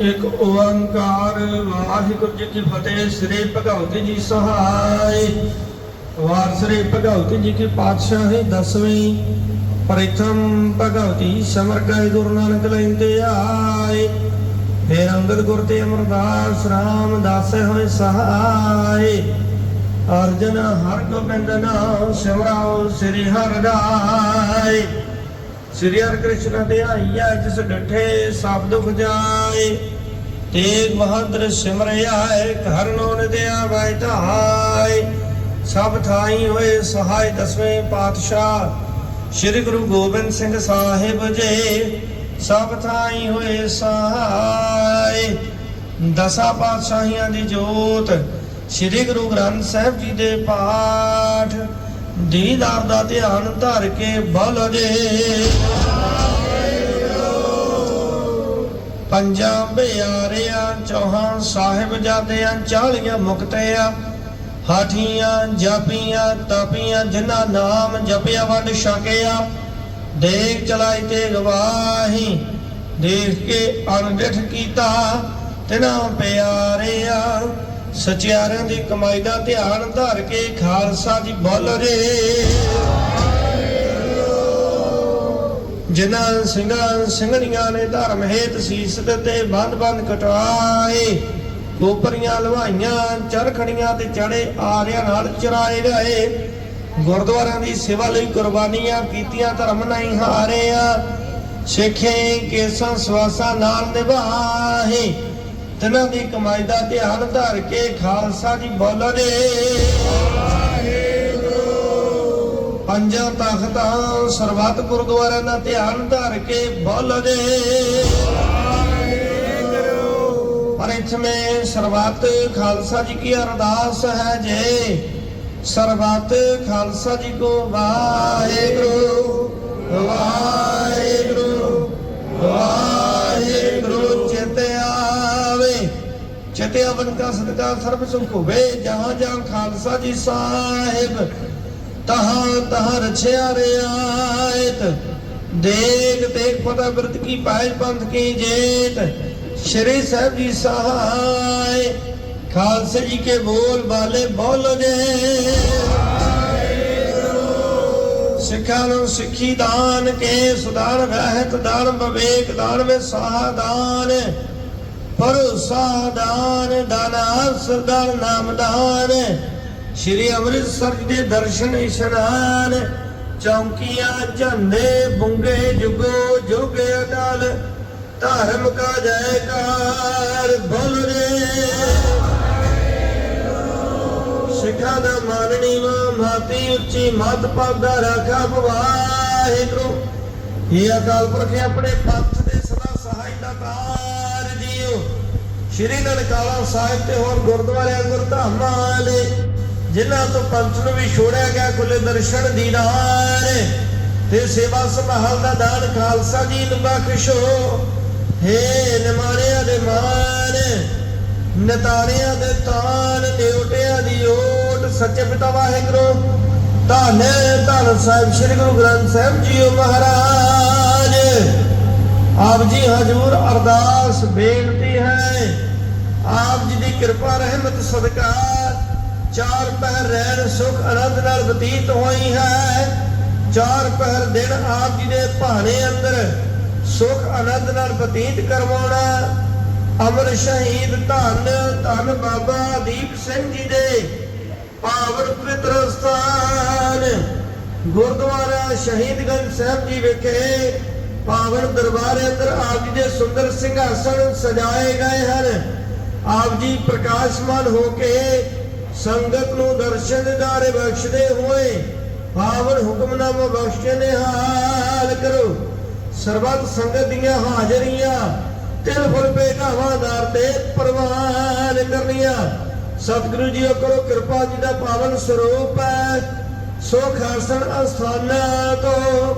ਇੱਕ ਓੰਕਾਰ ਵਾਹਿਗੁਰੂ ਜੀ ਕੀ ਫਤਿਹ, ਸ੍ਰੀ ਭਗਵਤੀ ਜੀ ਸਹਾਇ ਵਾਰ ਸ੍ਰੀ ਭਗਵਤੀ ਜੀ ਕੀ ਪਾਤਸ਼ਾਹੀ ਦਸਵੀਂ ਪ੍ਰਥਮ ਭਗਵਤੀ ਸਮਰ ਗੁਰੂ ਨਾਨਕ ਲੈਂਦੇ ਆਏ। ਫੇਰ ਅੰਗਦ ਗੁਰ ਤੇ ਅਮਰਦਾਸ ਰਾਮ ਦਾਸੇ ਹੋਏ ਸਹਾਇ ਅਰਜਨ ਹਰ ਗੋਬਿੰਦ ਨਾਮ ਸਿਮਰਾਓ ਸ੍ਰੀ ਹਰਿ ਰਾਏ। ਸ੍ਰੀ ਹਰਿ ਕ੍ਰਿਸ਼ਨ ਤੇ ਆਈਆ ਜਿਸ ਡਠੇ ਸਭ ਦੁਖ ਤੇਗ ਬਹਾਦਰ ਸਿਮਰਿਆ ਘਰ ਨੋਨ ਦਿਆ ਵੈ ਧਾਈ ਸਭ ਥਾਈ ਹੋਏ ਸਹਾਇ ਦਸਵੇਂ ਪਾਤਸ਼ਾਹ, ਸ੍ਰੀ ਗੁਰੂ ਗੋਬਿੰਦ ਸਿੰਘ ਸਾਹਿਬ ਜੀ। ਸਭ ਥਾਈ ਹੋਏ ਸਹਾਇ। ਦਸਾਂ ਪਾਤਸ਼ਾਹੀਆਂ ਦੀ ਜੋਤ ਸ੍ਰੀ ਗੁਰੂ ਗ੍ਰੰਥ ਸਾਹਿਬ ਜੀ ਦੇ ਪਾਠ। ਦੀਦਾਰ ਦਾ ਧਿਆਨ ਧਰ ਕੇ ਬਲ ਜੇ ਪੰਜਾਂ ਬਿਆਰਿਆਂ, ਚੌਹਾਂ ਸਾਹਿਬ ਜਾਦਿਆਂ, ਚਾਲੀਆਂ ਮੁਕਤਿਆਂ, ਹਾਠੀਆਂ, ਜਾਪੀਆਂ, ਤਪੀਆਂ, ਜਿਨ੍ਹਾਂ ਨਾਮ ਜਪਿਆ ਵੰਡ ਛਕਿਆ, ਦੇਖ ਚਲਾਈ ਤੇ ਗਵਾਹੀ, ਦੇਖ ਕੇ ਅਣਡਿਠ ਕੀਤਾ ਤਿਨਾਂ ਪਿਆਰਿਆਂ। ਸਚਿਆਰਿਆਂ ਦੀ ਕਮਾਈ ਦਾ ਧਿਆਨ ਧਰ ਕੇ ਖਾਲਸਾ ਜੀ ਬੋਲ ਰੇ ਜਿਨ੍ਹਾਂ ਸਿੰਘਾਂ ਸਿੰਘਣੀਆਂ ਨੇ ਧਰਮ ਹੇਤ ਸੀਸ ਤੇ ਬੰਦ ਬੰਦ ਕਟਾਏ ਕੋਪਰੀਆਂ ਲਵਾਈਆਂ ਚਰਖੜੀਆਂ ਤੇ ਚੜੇ ਆਰਿਆਂ ਨਾਲ ਚਰਾਏ ਗਏ। ਗੁਰਦੁਆਰਿਆਂ ਦੀ ਸੇਵਾ ਲਈ ਕੁਰਬਾਨੀਆਂ ਕੀਤੀਆਂ, ਧਰਮ ਨਹੀਂ ਹਾਰਿਆ। ਸਿੱਖੇ ਕੇਸਾਂ ਸਵਾਸਾਂ ਨਾਲ ਨਿਭਾਹੇ ਤਿਨਾਂ ਦੀ ਕਮਾਈ ਦਾ ਧਿਆਨ ਧਰ ਕੇ ਖਾਲਸਾ ਜੀ ਬੋਲਦੇ ਪੰਜਾਂ ਤਖਤਾਂ ਸਰਬੱਤ ਗੁਰਦੁਆਰਿਆਂ ਦਾ ਧਿਆਨ ਧਰ ਕੇ ਬੋਲਦੇ ਪਰ ਇਸਮੇ ਸਰਬੱਤ ਖਾਲਸਾ ਜੀ ਕੀ ਅਰਦਾਸ ਹੈ ਜੇ। ਸਰਬੱਤ ਖਾਲਸਾ ਜੀ ਕੋ ਵਾਹਿਗੁਰੂ। ਵਾਹਿਗੁਰੂ। ਵਾਹਿਗੁਰੂ। ਚਿਤ ਆਵਨ ਕਾ ਸਦਕਾ ਸਰਬ ਸੁਖ ਹੋਵੇ। ਜਹਾਂ ਜਹਾਂ ਖਾਲਸਾ ਜੀ ਸਾਹਿਬ, ਤਹਾਂ ਤਹਾਂ ਰਛਿਆ ਰਿਆਇਤ ਦੇਖ ਦੇਖ ਪਤਾ ਬਿਰਤ ਕੀ ਪਾਇ ਪੰਥ ਕੀ ਜੇਤ। ਸ਼੍ਰੀ ਸਾਹਿਬ ਜੀ ਸਹਾਇ ਖਾਲਸੇ ਜੀ ਕੇ ਬੋਲ ਬਾਲੇ ਬੋਲ ਦੇ ਸਿੱਖਾਂ ਨੂੰ ਸਿੱਖੀ ਦਾਨ ਕੇ, ਸੁਦਾਨ ਰਹਿਤ ਦਾਨ ਵਿਵੇਕ ਦਾਨ ਵਿੱਚ ਸਾਹ ਦਾਨ ਭਰੋਸਾ ਦਾਨ ਦਾਨਾ, ਸਰਦਾਰ ਨਾਮ ਸ਼੍ਰੀ ਅੰਮ੍ਰਿਤਸਰ ਜੀ ਦੇ ਦਰਸ਼ਨ ਇਸ਼ਨਾਨ। ਚੌਂਕੀਆਂ, ਝੰਡੇ, ਬੁੰਗੇ, ਜੁਗੋ, ਜੁਗ ਅਟਲ। ਧਰਮ ਕਾ ਜੈਕਾਰ ਬੋਲ ਰੇ। ਸਿੱਖਾਂ ਦਾ ਮਾਨਣੀ ਮਾਤੀ ਉੱਚੀ ਮਤ ਪਾਦਾ ਰਾਖਾ ਵਾਹਿਗੁਰੂ ਇਹ ਅਕਾਲ ਪੁਰਖ ਆਪਣੇ ਪੰਥ ਦੇ ਸਦਾ ਸਹਾਈ ਦਾ ਸ਼੍ਰੀ ਨਨਕਾਣਾ ਸਾਹਿਬ ਤੇ ਹੋਰ ਗੁਰਦੁਆਰਿਆਂ ਗੁਰਧਾਮਾਂ ਦੇ, ਜਿਨ੍ਹਾਂ ਤੋਂ ਪੰਥ ਨੂੰ ਵੀ ਛੋੜਿਆ ਗਿਆ ਖੁੱਲੇ ਦਰਸ਼ਨ ਦੀਦਾਰ ਤੇ ਸੇਵਾ ਸੰਭਾਲ ਦਾ ਦਾਨ ਖਾਲਸਾ ਜੀ ਨੂੰ ਬਖਸ਼ੋ ਹੇ। ਨਿਮਾਣਿਆਂ ਦੇ ਮਾਨ ਨਤਾਰਿਆਂ ਦੇ ਤਾਨ ਨਿਉਟਿਆਂ ਦੀ ਓਟ। ਸੱਚੇ ਪਿਤਾ ਵਾਹਿਗੁਰੂ, ਧੰਨ ਧੰਨ ਸਾਹਿਬ ਸ੍ਰੀ ਗੁਰੂ ਗ੍ਰੰਥ ਸਾਹਿਬ ਜੀਓ ਮਹਾਰਾਜ। ਆਪ ਜੀ ਹਜ਼ੂਰ ਅਰਦਾਸ ਬੇਨਤੀ ਹੈ। ਆਪ ਜੀ ਦੀ ਕਿਰਪਾ, ਰਹਿਮਤ, ਸਦਕਾ। ਚਾਰ ਪਹਿਰ ਰਹਿਣ, ਸੁਖ, ਆਨੰਦ ਨਾਲ ਬਤੀਤ ਹੋਈ ਹੈ। ਚਾਰ ਪਹਿਰ ਦਿਨ ਆਪ ਜੀ ਦੇ ਭਾਣੇ ਅੰਦਰ ਸੁਖ, ਆਨੰਦ ਨਾਲ ਬਤੀਤ ਕਰਵਾਉਣਾ। ਅਮਰ ਸ਼ਹੀਦ ਧੰਨ ਧੰਨ ਬਾਬਾ ਦੀਪ ਸਿੰਘ ਜੀ ਦੇ ਪਾਵਨ ਪਵਿੱਤਰ ਸਥਾਨ। ਗੁਰਦੁਆਰਾ ਸ਼ਹੀਦਗੰਜ ਸਾਹਿਬ ਜੀ ਵਿਖੇ ਪਾਵਨ ਦਰਬਾਰ ਅੰਦਰ ਆਪ ਜੀ ਦੇ ਸੁੰਦਰ ਸਿੰਘਾਸਣ ਸਜਾਏ ਗਏ ਹਨ। ਆਪ ਜੀ ਪ੍ਰਕਾਸ਼ਮਾਨ ਹੋ ਕੇ ਸੰਗਤ ਨੂੰ ਦਰਸ਼ਨ ਦਿਦਾਰੇ ਬਖਸ਼ਦੇ ਹੋਏ ਪਾਵਨ ਹੁਕਮਨਾਮਾ ਬਖਸ਼ੇ ਨਿਹਾਲ ਕਰੋ। ਸਰਬੱਤ ਸੰਗਤ ਦੀਆਂ ਹਾਜ਼ਰੀਆਂ, ਤਿਲ ਫੁੱਲ ਭੇਟਾਵਾਂ ਦਰ ਤੇ ਪ੍ਰਵਾਨ ਕਰਨੀਆਂ। ਸਤਿਗੁਰੂ ਜੀ ਕਰੋ ਕਿਰਪਾ ਜੀ ਦਾ ਪਾਵਨ ਸਰੂਪ ਹੈ। ਸੁਖ ਆਸਣ ਅਸਥਾਨਾਂ ਤੋਂ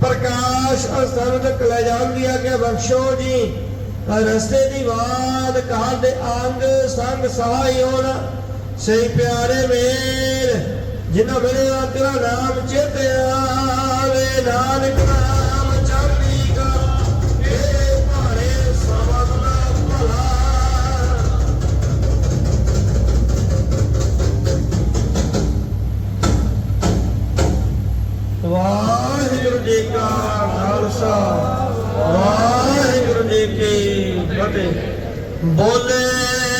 ਪ੍ਰਕਾਸ਼ ਅਸਥਾਨ ਤੱਕ ਲੈ ਜਾਂਦੀ ਕਿ ਬਖਸ਼ੋ ਜੀ। ਰਸਤੇ ਦੀ ਬਾਤ ਕਹਾਂ ਦੇ ਅੰਗ ਸੰਗ ਸਹਾਈ ਹੋਣ ਸਹੀ ਪਿਆਰੇ ਮੇਰ ਜਿਨ੍ਹਾਂ ਵੇਲੇ ਤੇਰਾ ਨਾਮ ਚੇਤੇ ਆਵੇ, ਨਾਨਕ ਨਾਮ ਵਾਹਿਗੁਰੂ ਬੋਲੇ